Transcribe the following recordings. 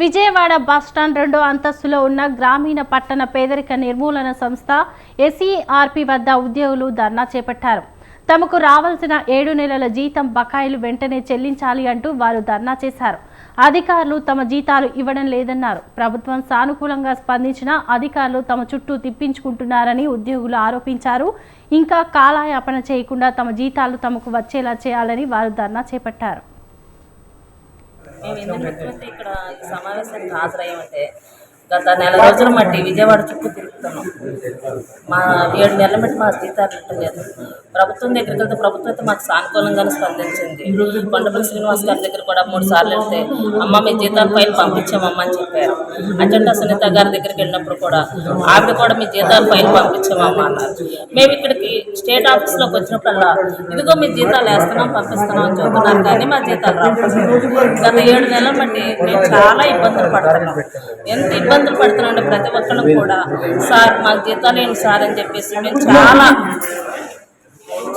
Vijayawada bus stand రెండో అంతస్తులో ఉన్న గ్రామీణ పట్టణ పేదరిక నిర్మూలన సంస్థ ఎస్ఈఆర్పి వద్ద ఉద్యోగులు ధర్నా చేపట్టారు. తమకు రావాల్సిన ఏడు నెలల జీతం బకాయిలు వెంటనే చెల్లించాలి అంటూ వారు ధర్నా చేశారు. అధికారులు తమ జీతాలు ఇవ్వడం లేదన్నారు. ప్రభుత్వం సానుకూలంగా స్పందించినా అధికారులు తమ చుట్టూ తిప్పించుకుంటున్నారని ఉద్యోగులు ఆరోపించారు. ఇంకా కాలయాపన చేయకుండా తమ జీతాలు తమకు వచ్చేలా చేయాలని వారు ధర్నా చేపట్టారు. మేము ఎందుకు ఇక్కడ సమావేశానికి హాజరయ్యామంటే గత నెల రోజుల మట్టి విజయవాడ చుట్టూ తిరుగుతున్నాం. మా ఏడు నెలల మట్టి మా జీతాలు లేదు. ప్రభుత్వం దగ్గరికి వెళ్తే ప్రభుత్వం అయితే మాకు సానుకూలంగానే స్పందించింది. కొండపల్లి శ్రీనివాస్ గారి దగ్గర కూడా మూడు సార్లు వెళ్తే అమ్మ మీ జీతాల ఫైల్ పంపించామమ్మ అని చెప్పారు. అజెండా సునీత గారి దగ్గరికి వెళ్ళినప్పుడు కూడా ఆవిడ కూడా మీ జీతాల ఫైల్ పంపించామమ్మా అన్నారు. మేము ఇక్కడికి స్టేట్ ఆఫీస్లోకి వచ్చినప్పుడల్లా ఇదిగో మీ జీతాలు వేస్తున్నాం పంపిస్తున్నాం అని చెప్తున్నారు కానీ మా జీతాలు రావట్లేదు. గత ఏడు నెలల బట్టి మేము చాలా ఇబ్బందులు పడుతున్నాం. ఎంత ఇబ్బంది ఇబ్బందులు పడుతున్నాడు ప్రతి ఒక్కళ్ళు కూడా. సార్ మాకు జీతాలు ఏంటి సార్ అని చెప్పేసి మేము చాలా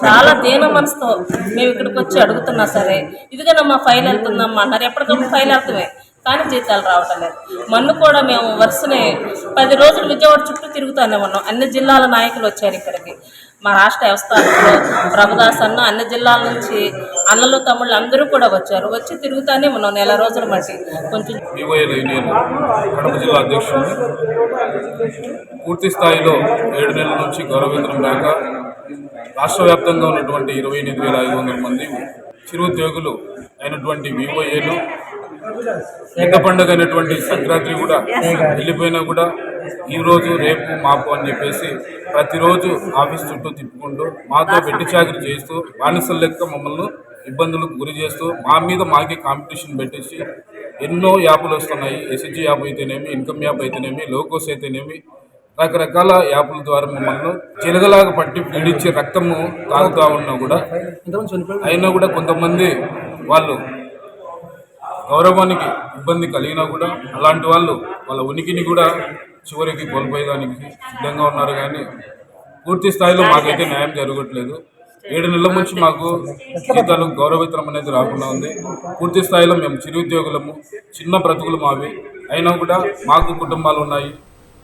చాలా దీన మనసుతో మేము ఇక్కడికి వచ్చి అడుగుతున్నా సరే ఇదిగో మా ఫైల్ వెళ్తుందమ్మా అన్నారు ఎప్పటికప్పుడు ఫైల్ వెళ్తామే కానీ జీతాలు రావటం లేదు. మొన్న కూడా మేము వరుసనే పది రోజులు విజయవాడ చుట్టూ తిరుగుతూనే ఉన్నాం. అన్ని జిల్లాల నాయకులు వచ్చారు ఇక్కడికి. మా రాష్ట్ర వ్యవస్థాపకులు ప్రభుదాస్ అన్న అన్ని జిల్లాల నుంచి అన్నలు తమ్ముళ్ళు అందరూ కూడా వచ్చారు. వచ్చి తిరుగుతూనే ఉన్నాం నెల రోజులు మట్టి కొంచెం కడప జిల్లా అధ్యక్షుడు పూర్తి స్థాయిలో ఏడు నెలల నుంచి గౌరవేంద్రం దాకా రాష్ట్ర వ్యాప్తంగా ఉన్నటువంటి ఇరవై ఎనిమిది వేల ఐదు వందల మంది చిరుద్యోగులు అయినటువంటి వివోఏలు పెద్ద పండుగ అయినటువంటి సంక్రాంతి కూడా వెళ్ళిపోయినా కూడా ఈ రోజు రేపు మాపు అని చెప్పేసి ప్రతిరోజు ఆఫీస్ చుట్టూ తిప్పుకుంటూ మాతో వెట్టి చాకరీ చేస్తూ బానిసల లెక్క మమ్మల్ని ఇబ్బందులకు గురి చేస్తూ మా మీద మాకే కాంపిటీషన్ పెట్టేసి ఎన్నో యాప్లు వస్తున్నాయి. ఎస్హెచ్జి యాప్ అయితేనేమి ఇన్కమ్ యాప్ అయితేనేమి లోకోస్ అయితేనేమి రకరకాల యాప్ల ద్వారా మమ్మల్ని చిలగలాగా పట్టి పీడించే రక్తము తాగుతూ ఉన్నా కూడా అయినా కూడా కొంతమంది వాళ్ళు గౌరవానికి ఇబ్బంది కలిగినా కూడా అలాంటి వాళ్ళు వాళ్ళ ఉనికిని కూడా చివరికి కోల్పోయేదానికి సిద్ధంగా ఉన్నారు కానీ పూర్తి స్థాయిలో మాకైతే న్యాయం జరగట్లేదు. ఏడు నెలల నుంచి మాకు జీతాలు గౌరవేతనం అనేది రాకుండా ఉంది. పూర్తి స్థాయిలో మేము చిరుద్యోగులము చిన్న బ్రతుకులు మావి అయినా కూడా మాకు కుటుంబాలు ఉన్నాయి.